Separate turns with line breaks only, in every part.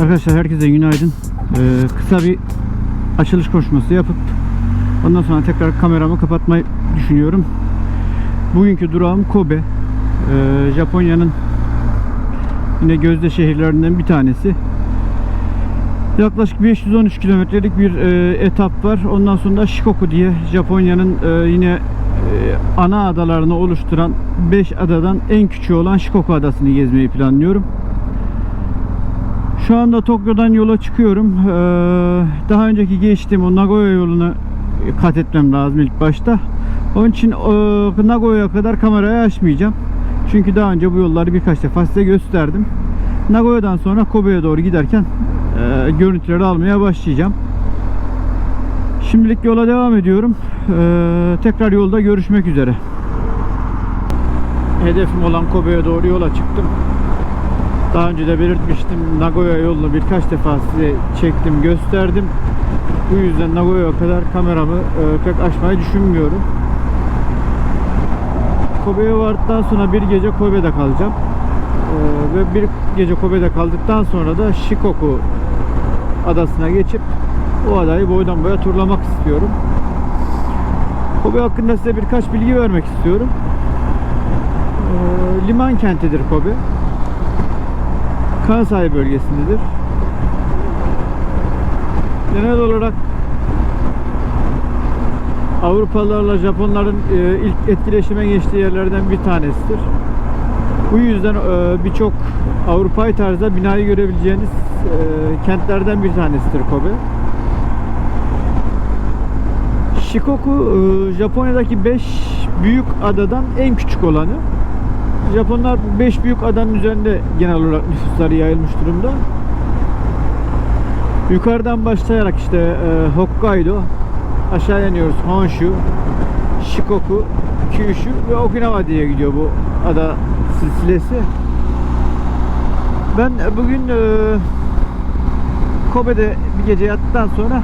Arkadaşlar herkese günaydın. Ee, kısa bir açılış koşması yapıp ondan sonra tekrar kameramı kapatmayı düşünüyorum. Bugünkü durağım Kobe. Ee, Japonya'nın yine gözde şehirlerinden bir tanesi. Yaklaşık 513 kilometrelik bir e, etap var. Ondan sonra Shikoku diye Japonya'nın e, yine e, ana adalarını oluşturan 5 adadan en küçüğü olan Shikoku adasını gezmeyi planlıyorum. Şu anda Tokyo'dan yola çıkıyorum. Ee, daha önceki geçtiğim o Nagoya yolunu kat etmem lazım ilk başta. Onun için e, Nagoya'ya kadar kamerayı açmayacağım. Çünkü daha önce bu yolları birkaç defa size gösterdim. Nagoya'dan sonra Kobe'ye doğru giderken e, görüntüleri almaya başlayacağım. Şimdilik yola devam ediyorum. Ee, tekrar yolda görüşmek üzere. Hedefim olan Kobe'ye doğru yola çıktım. Daha önce de belirtmiştim. Nagoya yolunu birkaç defa size çektim, gösterdim. Bu yüzden Nagoya'ya kadar kameramı e, pek açmayı düşünmüyorum. Kobe'ye vardıktan sonra bir gece Kobe'de kalacağım. E, ve bir gece Kobe'de kaldıktan sonra da Shikoku adasına geçip o adayı boydan boya turlamak istiyorum. Kobe hakkında size birkaç bilgi vermek istiyorum. E, liman kentidir Kobe. Kansai bölgesindedir. Genel olarak Avrupalılarla Japonların e, ilk etkileşime geçtiği yerlerden bir tanesidir. Bu yüzden e, birçok Avrupa'yı tarzda binayı görebileceğiniz e, kentlerden bir tanesidir Kobe. Shikoku Japonya'daki 5 büyük adadan en küçük olanı. Japonlar 5 büyük adanın üzerinde genel olarak nüfusları yayılmış durumda. Yukarıdan başlayarak işte e, Hokkaido, aşağı iniyoruz Honshu, Shikoku, Kyushu ve Okinawa diye gidiyor bu ada silsilesi. Ben bugün e, Kobe'de bir gece yattıktan sonra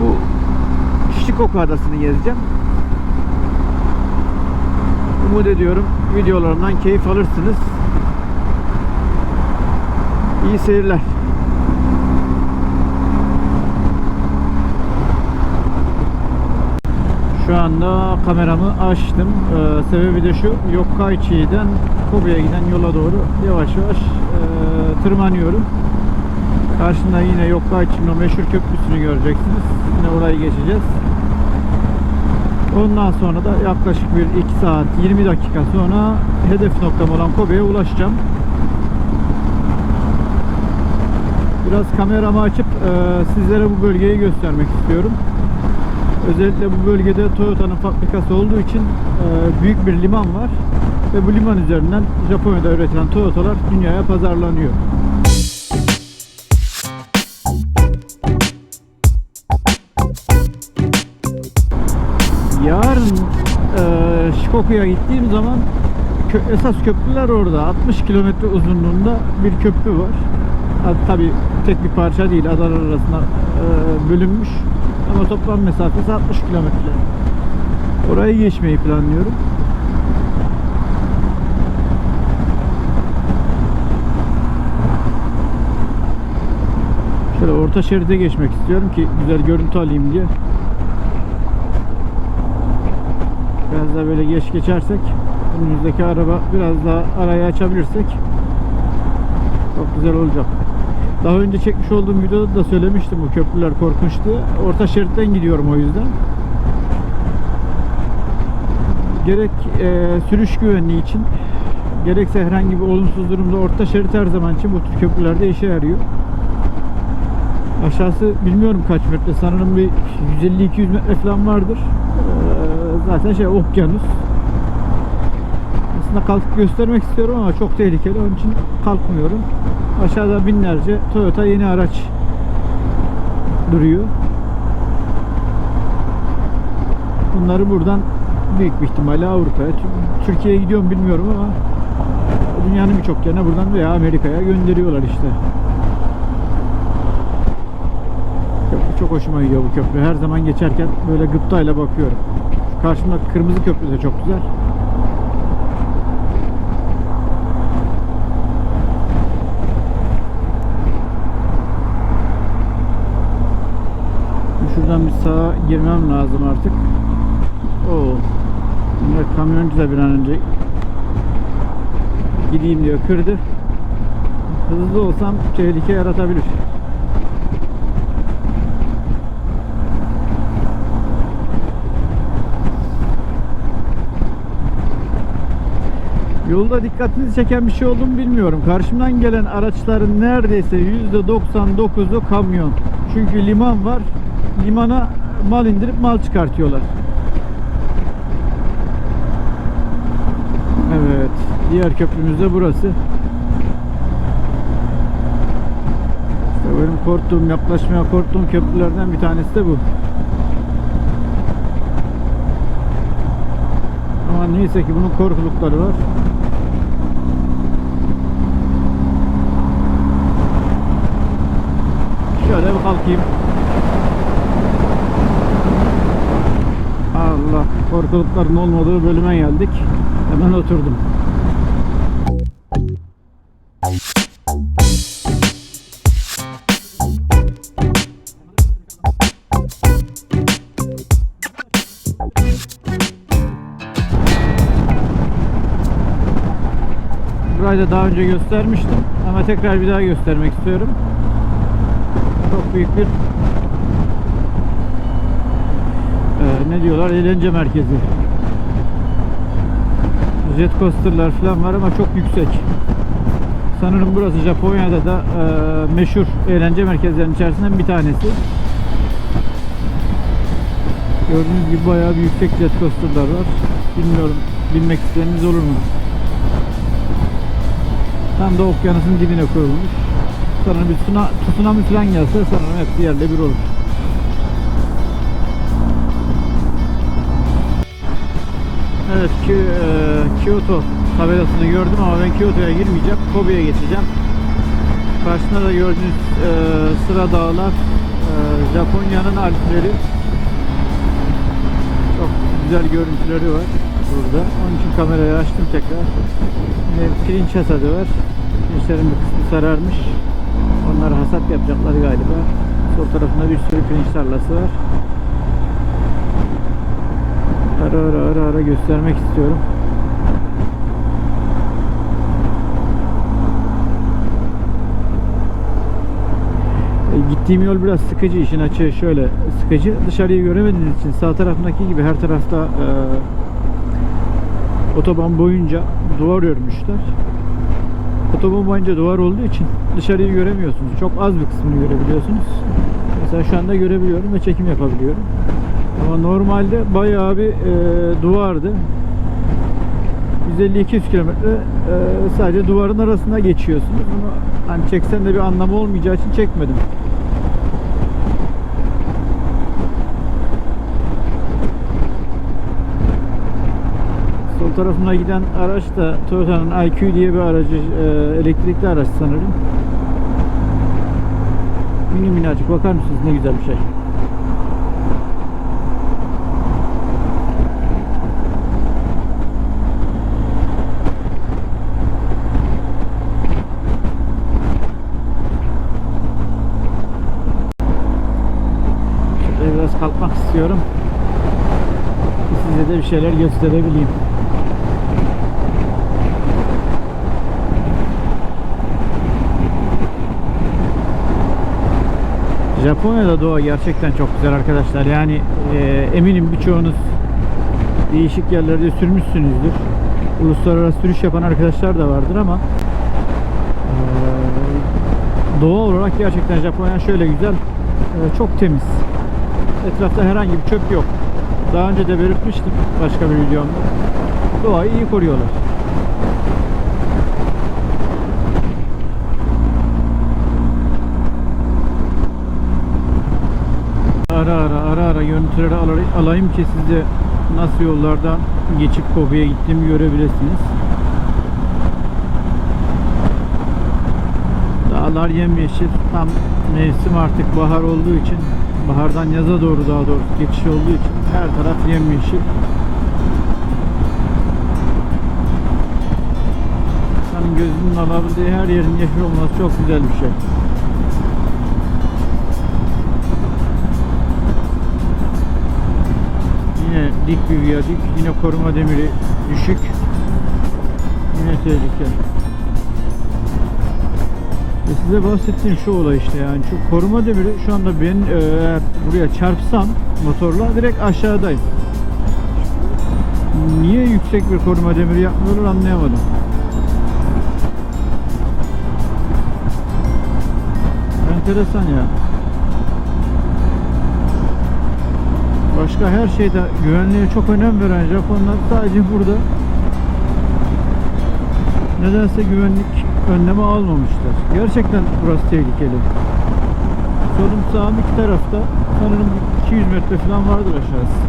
bu Shikoku adasını gezeceğim. Umut ediyorum videolarımdan keyif alırsınız. İyi seyirler. Şu anda kameramı açtım. Ee, sebebi de şu. Yokkaichi'den Kobe'ye giden yola doğru yavaş yavaş e, tırmanıyorum. Karşında yine Yokkaichi'nin o meşhur köprüsünü göreceksiniz. Yine orayı geçeceğiz. Ondan sonra da yaklaşık bir 2 saat 20 dakika sonra hedef noktam olan Kobe'ye ulaşacağım. Biraz kameramı açıp e, sizlere bu bölgeyi göstermek istiyorum. Özellikle bu bölgede Toyota'nın fabrikası olduğu için e, büyük bir liman var ve bu liman üzerinden Japonya'da üretilen Toyota'lar dünyaya pazarlanıyor. Shikoku'ya gittiğim zaman kö- esas köprüler orada. 60 kilometre uzunluğunda bir köprü var. Tabi tek bir parça değil. Adalar arasında e, bölünmüş. Ama toplam mesafesi 60 kilometre. Orayı geçmeyi planlıyorum. Şöyle orta şeride geçmek istiyorum ki güzel görüntü alayım diye. Biraz daha böyle geç geçersek önümüzdeki araba biraz daha arayı açabilirsek çok güzel olacak. Daha önce çekmiş olduğum videoda da söylemiştim bu köprüler korkunç diye. Orta şeritten gidiyorum o yüzden. Gerek e, sürüş güvenliği için gerekse herhangi bir olumsuz durumda orta şerit her zaman için bu tür köprülerde işe yarıyor. Aşağısı bilmiyorum kaç metre sanırım bir 150-200 metre falan vardır. Zaten şey okyanus. Aslında kalkıp göstermek istiyorum ama çok tehlikeli onun için kalkmıyorum. Aşağıda binlerce Toyota yeni araç duruyor. Bunları buradan büyük bir ihtimalle Avrupa'ya, Tü- Türkiye'ye gidiyorum bilmiyorum ama dünyanın birçok yerine buradan veya Amerika'ya gönderiyorlar işte. Köprü çok hoşuma gidiyor bu köprü. Her zaman geçerken böyle gıptayla bakıyorum. Karşımda kırmızı köprü de çok güzel. Şuradan bir sağa girmem lazım artık. Oo. Bunlar kamyoncu da bir an önce gideyim diyor kırdı. Hızlı olsam tehlike yaratabilir. Yolda dikkatinizi çeken bir şey oldu mu bilmiyorum. Karşımdan gelen araçların neredeyse %99'u kamyon. Çünkü liman var. Limana mal indirip mal çıkartıyorlar. Evet. Diğer köprümüz de burası. İşte benim korktuğum, yaklaşmaya korktuğum köprülerden bir tanesi de bu. Ama neyse ki bunun korkulukları var. Şöyle bir kalkayım. Allah korkulukların olmadığı bölüme geldik. Hemen oturdum. Burayı da daha önce göstermiştim ama tekrar bir daha göstermek istiyorum. Çok büyük bir e, ne diyorlar eğlence merkezi. Jet coaster'lar falan var ama çok yüksek. Sanırım burası Japonya'da da e, meşhur eğlence merkezlerinin içerisinden bir tanesi. Gördüğünüz gibi bayağı bir yüksek jet coaster'lar var. Bilmiyorum bilmek isteyeniniz olur mu? Tam da okyanusun dibine kurulmuş. Sanırım bir tsunami, tsunami falan gelse sanırım hepsi yerle bir olur. Evet ki, e, Kyoto tabelasını gördüm ama ben Kyoto'ya girmeyeceğim. Kobe'ye geçeceğim. Karşısında da gördüğünüz e, sıra dağlar e, Japonya'nın Alpleri. Çok güzel görüntüleri var burada. Onun için kamerayı açtım tekrar. Pirinç hasadı var. Pirinçlerin bir kısmı sararmış. Onları hasat yapacaklar galiba. Sol tarafında bir sürü pirinç tarlası var. Ara ara ara ara göstermek istiyorum. E, Gittiğim yol biraz sıkıcı işin açığı şöyle sıkıcı dışarıyı göremediğiniz için sağ tarafındaki gibi her tarafta e, otoban boyunca duvar örmüşler. Otoban boyunca duvar olduğu için dışarıyı göremiyorsunuz. Çok az bir kısmını görebiliyorsunuz. Mesela şu anda görebiliyorum ve çekim yapabiliyorum. Ama normalde bayağı bir e, duvardı. 150-200 kilometre e, sadece duvarın arasında geçiyorsunuz. Bunu hani çeksen de bir anlamı olmayacağı için çekmedim. Sol tarafına giden araç da Toyota'nın IQ diye bir aracı, e, elektrikli araç sanırım. Mini minnacık bakar mısınız ne güzel bir şey. Şöyle biraz kalkmak istiyorum. Size de bir şeyler gösterebileyim. Japonya'da doğa gerçekten çok güzel arkadaşlar. Yani e, eminim birçoğunuz değişik yerlerde sürmüşsünüzdür. Uluslararası sürüş yapan arkadaşlar da vardır ama e, doğa olarak gerçekten Japonya şöyle güzel, e, çok temiz. Etrafta herhangi bir çöp yok. Daha önce de belirtmiştim başka bir videomda. Doğayı iyi koruyorlar. Ara ara ara ara görüntüleri alay- alayım ki siz de nasıl yollardan geçip Kobe'ye gittiğimi görebilirsiniz. Dağlar yemyeşil. Tam mevsim artık bahar olduğu için bahardan yaza doğru daha doğrusu geçiş olduğu için her taraf yemyeşil. İnsanın gözünün alabildiği her yerin yeşil olması çok güzel bir şey. Dik bir viyadük. Yine koruma demiri düşük. Yine tehlike. Ve size bahsettiğim şu olay işte yani şu koruma demiri şu anda ben e, eğer buraya çarpsam motorla direkt aşağıdayım. Niye yüksek bir koruma demiri yapmıyorlar anlayamadım. Enteresan ya. Başka her şeyde güvenliğe çok önem veren Japonlar sadece burada nedense güvenlik önlemi almamışlar. Gerçekten burası tehlikeli. Solum sağım iki tarafta sanırım 200 metre falan vardır aşağısı.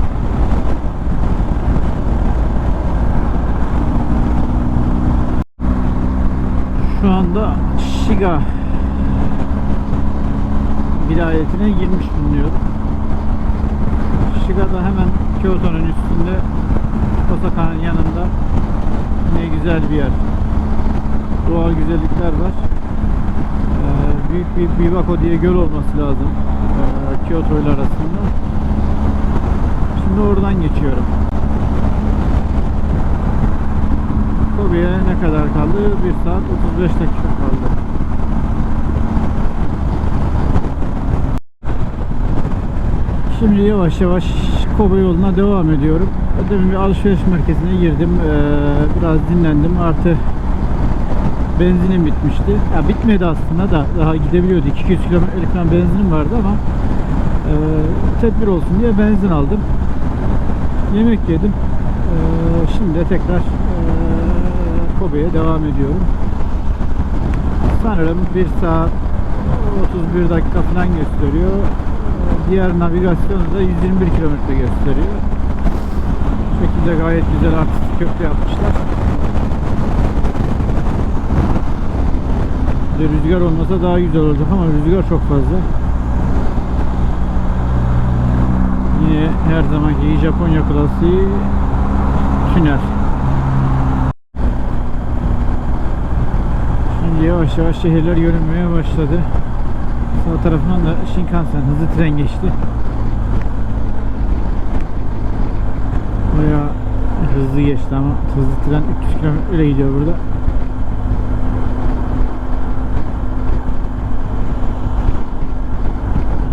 Şu anda Shiga vilayetine girmiş bulunuyorum. Shiga'da hemen Kyoto'nun üstünde Osaka'nın yanında ne güzel bir yer. Doğal güzellikler var. Ee, büyük bir Biwako diye göl olması lazım. Ee, Kyoto ile arasında. Şimdi oradan geçiyorum. Kobe'ye ne kadar kaldı? 1 saat 35 dakika kaldı. Şimdi yavaş yavaş Kobe yoluna devam ediyorum. Demin bir alışveriş merkezine girdim. Ee, biraz dinlendim. Artı benzinim bitmişti. Ya bitmedi aslında da daha gidebiliyordu. 200 kilometrelik benzinim vardı ama e, tedbir olsun diye benzin aldım. Yemek yedim. E, şimdi de tekrar e, Kobe'ye devam ediyorum. Sanırım 1 saat 31 dakika falan gösteriyor. Diğer navigasyonu da 121 kilometre gösteriyor. Bu şekilde gayet güzel artistik köprü yapmışlar. Bir rüzgar olmasa daha güzel olacak ama rüzgar çok fazla. Yine her zamanki Japonya klasiği tünel. Şimdi yavaş yavaş şehirler görünmeye başladı. Sağ tarafından da Shinkansen hızlı tren geçti. Bayağı hızlı geçti ama hızlı tren 300 km ile gidiyor burada.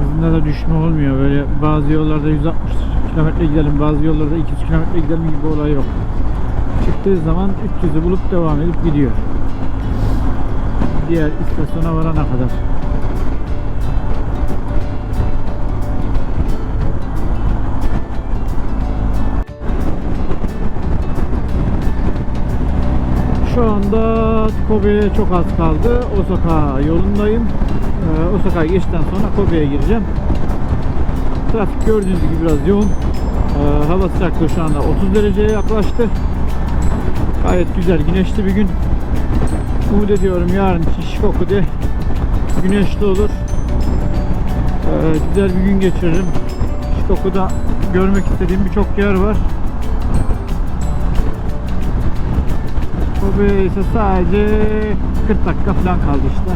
Hızında da düşme olmuyor. Böyle bazı yollarda 160 km gidelim, bazı yollarda 200 km gidelim gibi olay yok. Çıktığı zaman 300'ü bulup devam edip gidiyor. Diğer istasyona varana kadar. Şu anda Kobe'ye çok az kaldı. Osaka yolundayım. Ee, Osaka'ya geçtikten sonra Kobe'ye gireceğim. Trafik gördüğünüz gibi biraz yoğun. Ee, hava sıcaklığı şu anda 30 dereceye yaklaştı. Gayet güzel, güneşli bir gün. Umut ediyorum yarın için Shikoku'da güneşli olur. Ee, güzel bir gün geçiririm. Shikoku'da görmek istediğim birçok yer var. İse sadece 40 dakika falan kaldı işte.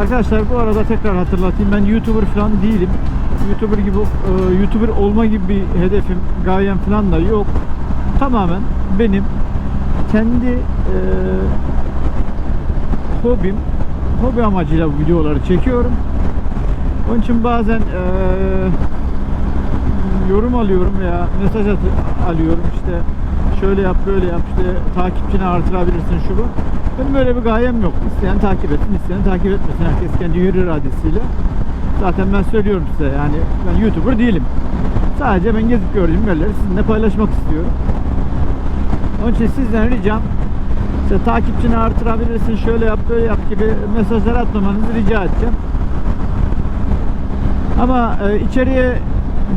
Arkadaşlar bu arada tekrar hatırlatayım. Ben YouTuber falan değilim. YouTuber gibi e, YouTuber olma gibi bir hedefim, gayem falan da yok. Tamamen benim kendi e, hobim, hobi amacıyla bu videoları çekiyorum. Onun için bazen e, yorum alıyorum veya mesaj alıyorum işte şöyle yap böyle yap işte takipçini artırabilirsin şu bu. Benim böyle bir gayem yok. İsteyen takip etsin, isteyen takip etmesin. Herkes kendi hür iradesiyle. Zaten ben söylüyorum size yani ben YouTuber değilim. Sadece ben gezip gördüğüm yerleri sizinle paylaşmak istiyorum. Onun için sizden ricam işte takipçini artırabilirsin, şöyle yap böyle yap gibi mesajlar atmamanızı rica edeceğim. Ama e, içeriye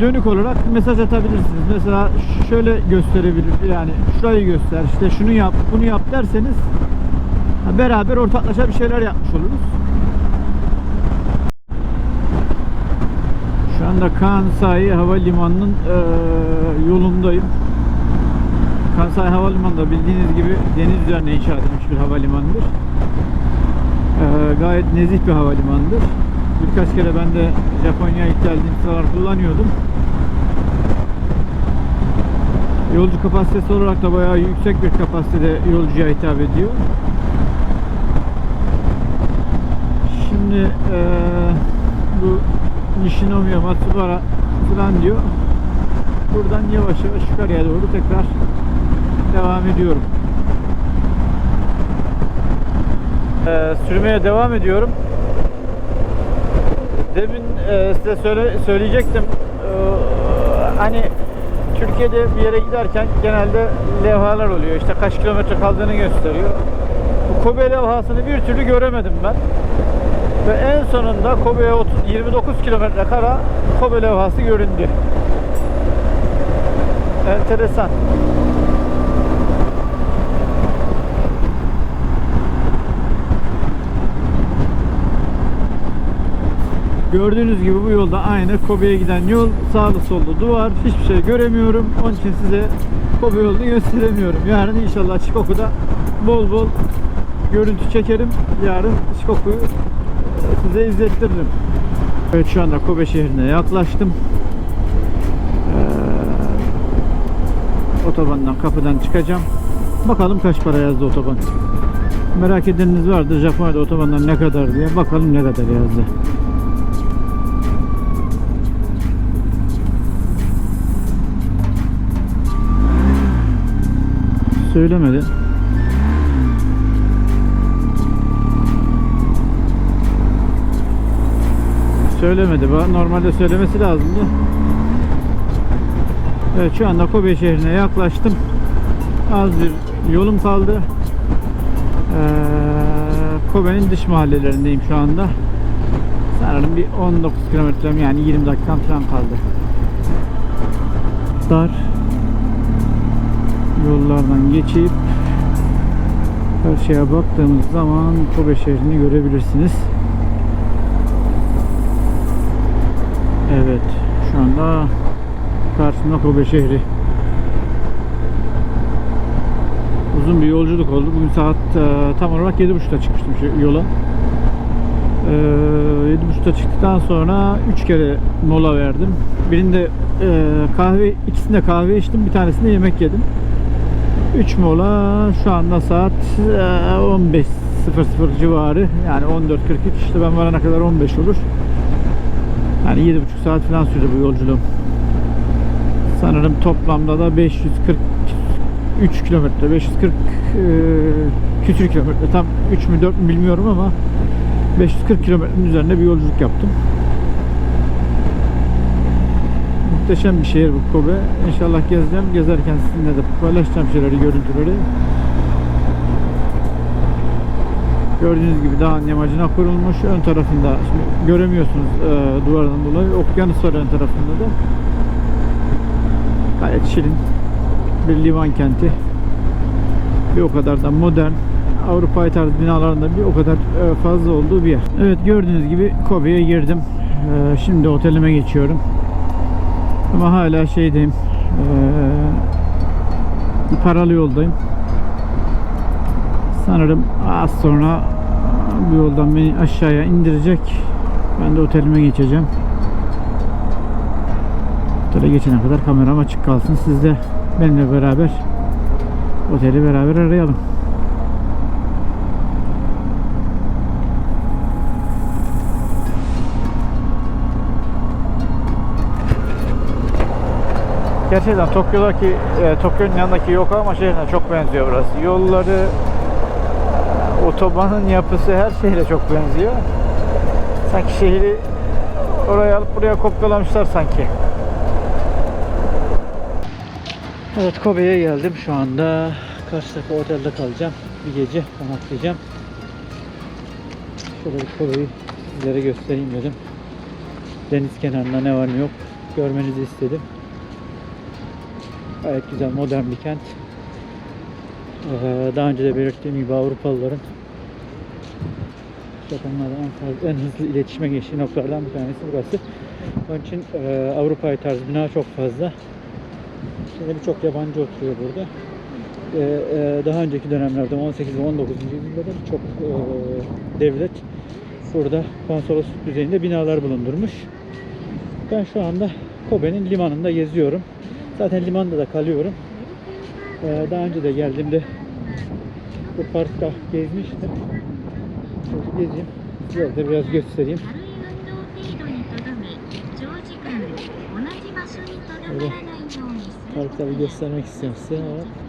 dönük olarak mesaj atabilirsiniz. Mesela şöyle gösterebilir yani şurayı göster işte şunu yap bunu yap derseniz beraber ortaklaşa bir şeyler yapmış oluruz. Şu anda Kansai Havalimanı'nın e, yolundayım. Kansai Havalimanı da bildiğiniz gibi deniz üzerine inşa edilmiş bir havalimanıdır. E, gayet nezih bir havalimanıdır. Birkaç kere ben de Japonya'ya ilk geldiğim sıralar kullanıyordum. Yolcu kapasitesi olarak da bayağı yüksek bir kapasitede yolcuya hitap ediyor. Şimdi eee, bu Nishinomiya Matsubara falan diyor. Buradan yavaş yavaş yukarıya doğru tekrar devam ediyorum. Eee, sürmeye devam ediyorum. Demin eee, size söyle, söyleyecektim. Eee, hani Türkiye'de bir yere giderken genelde levhalar oluyor. İşte kaç kilometre kaldığını gösteriyor. Bu Kobe levhasını bir türlü göremedim ben. Ve en sonunda Kobe'ye 30, 29 kilometre kara Kobe levhası göründü. Enteresan. Gördüğünüz gibi bu yolda aynı Kobe'ye giden yol. Sağlı sollu duvar. Hiçbir şey göremiyorum. Onun için size Kobe yolunu gösteremiyorum. Yarın inşallah Shikoku'da bol bol görüntü çekerim. Yarın Shikoku'yu size izlettiririm. Evet şu anda Kobe şehrine yaklaştım. Ee, otobandan kapıdan çıkacağım. Bakalım kaç para yazdı otoban. Merak edeniniz vardır Japonya'da otobanlar ne kadar diye. Bakalım ne kadar yazdı. Söylemedi. Söylemedi. Normalde söylemesi lazımdı. Evet şu anda Kobe şehrine yaklaştım. Az bir yolum kaldı. Ee, Kobe'nin dış mahallelerindeyim şu anda. Sanırım bir 19 kilometrem yani 20 dakikam falan kaldı. Dar yollardan geçip karşıya baktığımız zaman Kobe şehrini görebilirsiniz. Evet, şu anda karşımda Kobe şehri. Uzun bir yolculuk oldu. Bugün saat e, tam olarak 7.30'da çıkmıştım yola. E, 7.30'da çıktıktan sonra 3 kere mola verdim. Birinde e, kahve, ikisinde kahve içtim, bir tanesinde yemek yedim. 3 mola şu anda saat e, 15.00 civarı yani 14.43 işte ben varana kadar 15 olur. Yani 7,5 saat falan sürdü bu yolculuğum. Sanırım toplamda da 543 kilometre, 540 e, küsür kilometre. Tam 3 mü 4 mü bilmiyorum ama 540 kilometrenin üzerinde bir yolculuk yaptım. Muhteşem bir şehir bu Kobe. İnşallah gezeceğim. Gezerken sizinle de paylaşacağım şeyleri, görüntüleri. Gördüğünüz gibi dağın yamacına kurulmuş. Ön tarafında şimdi göremiyorsunuz e, duvardan dolayı. Okyanus var ön tarafında da. Gayet şirin bir liman kenti. Bir o kadar da modern. Avrupa tarz binalarında bir o kadar e, fazla olduğu bir yer. Evet gördüğünüz gibi Kobe'ye girdim. E, şimdi otelime geçiyorum. Ama hala şeydeyim. E, paralı yoldayım. Sanırım az sonra bu yoldan beni aşağıya indirecek. Ben de otelime geçeceğim. Otele geçene kadar kameram açık kalsın. Siz de benimle beraber oteli beraber arayalım. Gerçekten Tokyo'daki e, Tokyo'nun yanındaki Yokohama şehrine çok benziyor burası. Yolları, otobanın yapısı her şehre çok benziyor. Sanki şehri oraya alıp buraya kopyalamışlar sanki. Evet Kobe'ye geldim şu anda. Karşıdaki otelde kalacağım. Bir gece konaklayacağım. Şöyle bir Kobe'yi sizlere göstereyim dedim. Deniz kenarında ne var ne yok görmenizi istedim. Gayet güzel modern bir kent. Ee, Daha önce de belirttiğim gibi Avrupalıların Japonlarla en hızlı iletişime geçtiği noktalardan bir tanesi burası. Onun için e, Avrupa'ya tarz bina çok fazla. Şimdi birçok yabancı oturuyor burada. E, e, daha önceki dönemlerde 18 ve 19. yüzyılda birçok e, devlet burada konsolosluk düzeyinde binalar bulundurmuş. Ben şu anda Kobe'nin limanında geziyorum. Zaten limanda da kalıyorum. Ee, daha önce de geldiğimde bu parkta gezmiştim. Biraz gezeyim. Size de biraz göstereyim. Parkta bir göstermek istiyorum size ama